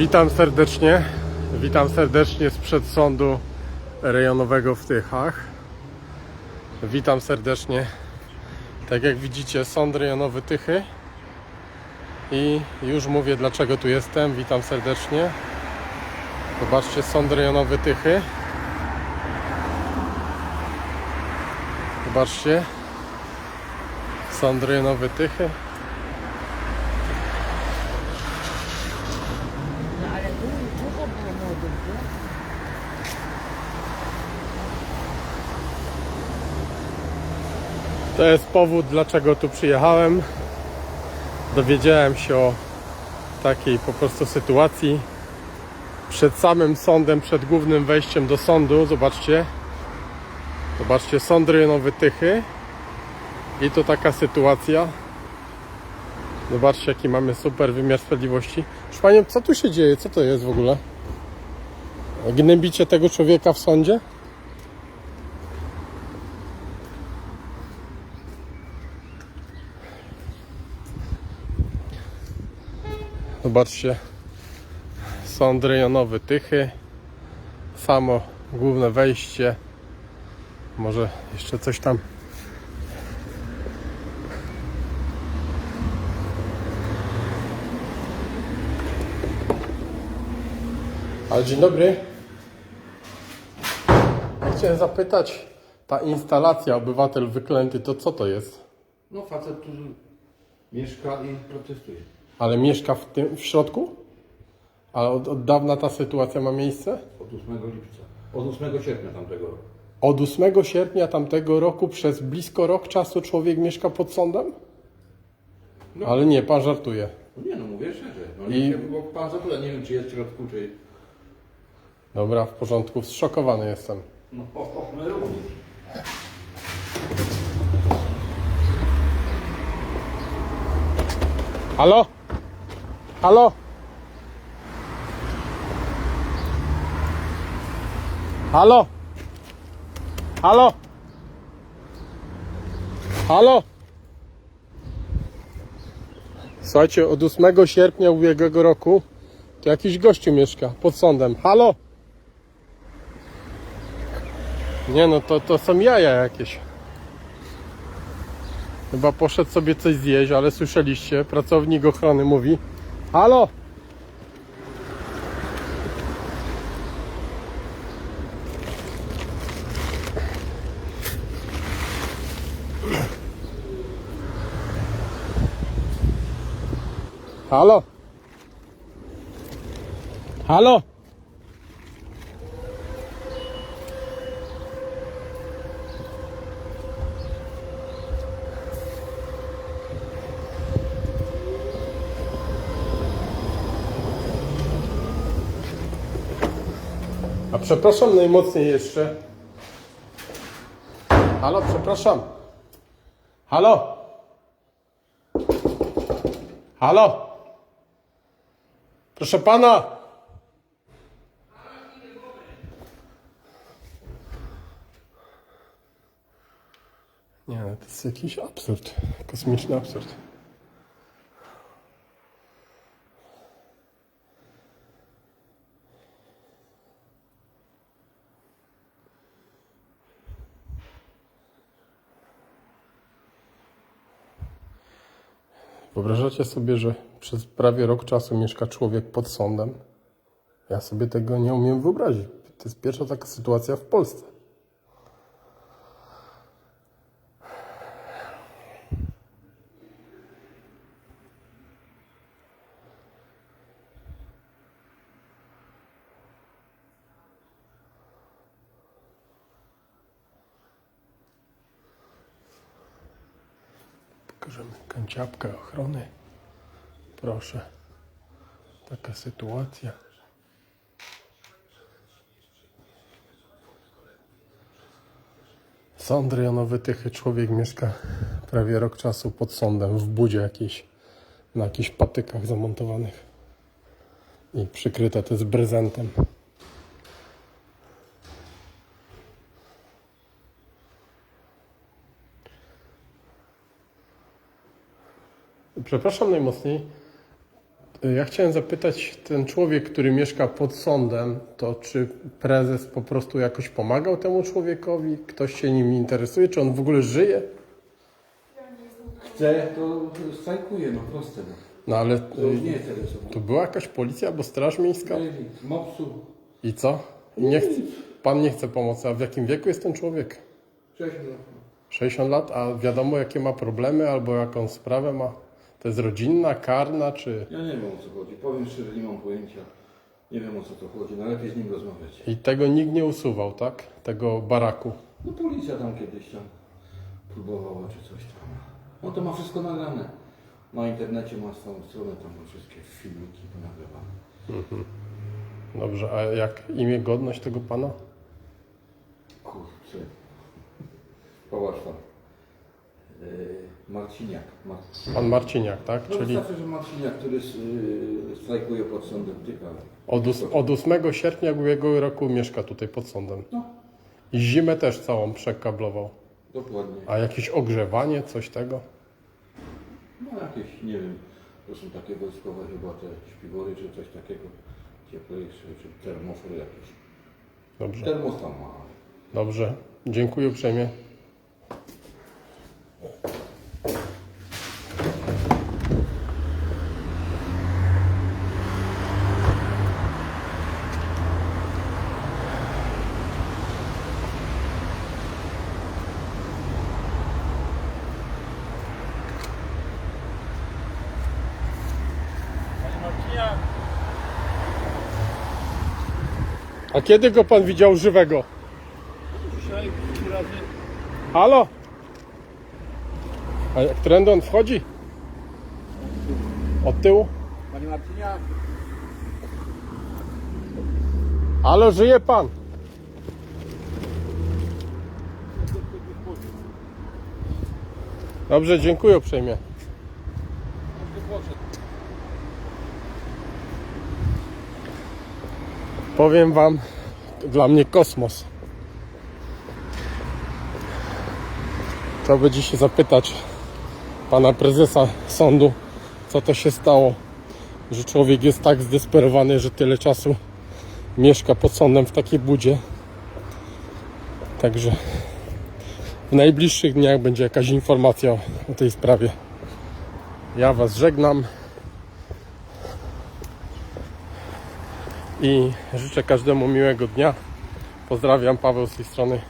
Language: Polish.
Witam serdecznie. Witam serdecznie sprzed sądu rejonowego w Tychach. Witam serdecznie. Tak jak widzicie, sąd rejonowy Tychy. I już mówię dlaczego tu jestem. Witam serdecznie. Zobaczcie, sąd rejonowy Tychy. Zobaczcie. Sąd rejonowy Tychy. No ale du- dużo było młodych, nie? To jest powód, dlaczego tu przyjechałem. Dowiedziałem się o takiej po prostu sytuacji. Przed samym sądem, przed głównym wejściem do sądu, zobaczcie. Zobaczcie, sąd rejonowy Tychy. I to taka sytuacja. Zobaczcie, jaki mamy super wymiar sprawiedliwości. Proszę co tu się dzieje? Co to jest w ogóle? Gnębicie tego człowieka w sądzie? Zobaczcie, sąd rejonowy Tychy, samo główne wejście, może jeszcze coś tam. Ale dzień dobry. Chciałem zapytać, ta instalacja obywatel wyklęty, to co to jest? No facet, który mieszka i protestuje. Ale mieszka w tym w środku? Ale od, od dawna ta sytuacja ma miejsce? Od 8 lipca. Od 8 sierpnia tamtego roku. Od 8 sierpnia tamtego roku przez blisko rok czasu człowiek mieszka pod sądem? No. Ale nie, pan żartuje. No nie no, mówię szczerze. No I- nie, bo pan zapyta, nie wiem czy jest w środku, czy... Dobra, w porządku, zszokowany jestem. No, o, o, my również. Halo? Halo? Halo? Halo? Halo? Słuchajcie, od 8 sierpnia ubiegłego roku to jakiś gościu mieszka pod sądem. Halo? Nie no, to, to są jaja jakieś. Chyba poszedł sobie coś zjeść, ale słyszeliście, pracownik ochrony mówi Halo! Halo! Halo! Przepraszam najmocniej jeszcze. Halo, przepraszam. Halo. Halo. Proszę pana. Nie, to jest jakiś absurd. Kosmiczny absurd. Wyobrażacie sobie, że przez prawie rok czasu mieszka człowiek pod sądem? Ja sobie tego nie umiem wyobrazić. To jest pierwsza taka sytuacja w Polsce. Kanciapkę ochrony. Proszę. Taka sytuacja. Sąd rejonowy Tychy. Człowiek mieszka prawie rok czasu pod sądem w budzie jakiejś, na jakichś patykach zamontowanych. I przykryte to jest brezentem. Przepraszam najmocniej. Ja chciałem zapytać, ten człowiek, który mieszka pod sądem, to czy prezes po prostu jakoś pomagał temu człowiekowi? Ktoś się nim interesuje? Czy on w ogóle żyje? Chce, to strajkuje, no proste. No. No ale To już nie jest tu była jakaś policja albo straż miejska? Z mopsu. I co? I nie chce, pan nie chce pomocy. A w jakim wieku jest ten człowiek? Cześć, no. 60 lat, a wiadomo jakie ma problemy albo jaką sprawę ma? To jest rodzinna, karna, czy... Ja nie wiem o co chodzi. Powiem szczerze, nie mam pojęcia. Nie wiem o co to chodzi. No lepiej z nim rozmawiać. I tego nikt nie usuwał, tak? Tego baraku. No policja tam kiedyś tam próbowała czy coś tam. No to ma wszystko nagrane. Na internecie ma swoją stronę, tam ma wszystkie filmiki ponagrywane. Dobrze, a jak imię, godność tego pana? Kurczę. Popatrz tam. Yy, Marciniak. Mar... Pan Marciniak, tak? No Czyli wystarczy, że Marciniak, który yy, strajkuje pod sądem Tyka. od, od 8 sierpnia ubiegłego roku mieszka tutaj pod sądem. No, I zimę też całą przekablował. dokładnie. A jakieś ogrzewanie, coś tego? No jakieś, nie wiem, to są takie wojskowe chyba te śpiwory czy coś takiego. Cieplejsze, czy termofor jakiś. Dobrze, Termos tam ma. dobrze. Dziękuję uprzejmie. A kiedy go pan widział żywego? Dzisiaj razy Halo? A jak trendy on wchodzi? Od tyłu? Panie Marcinia, Halo, żyje pan? Dobrze, dziękuję uprzejmie. Powiem wam, dla mnie kosmos. Trzeba by dzisiaj zapytać pana prezesa sądu, co to się stało, że człowiek jest tak zdesperowany, że tyle czasu mieszka pod sądem w takiej budzie. Także w najbliższych dniach będzie jakaś informacja o tej sprawie. Ja Was żegnam i życzę każdemu miłego dnia. Pozdrawiam, Paweł z tej strony.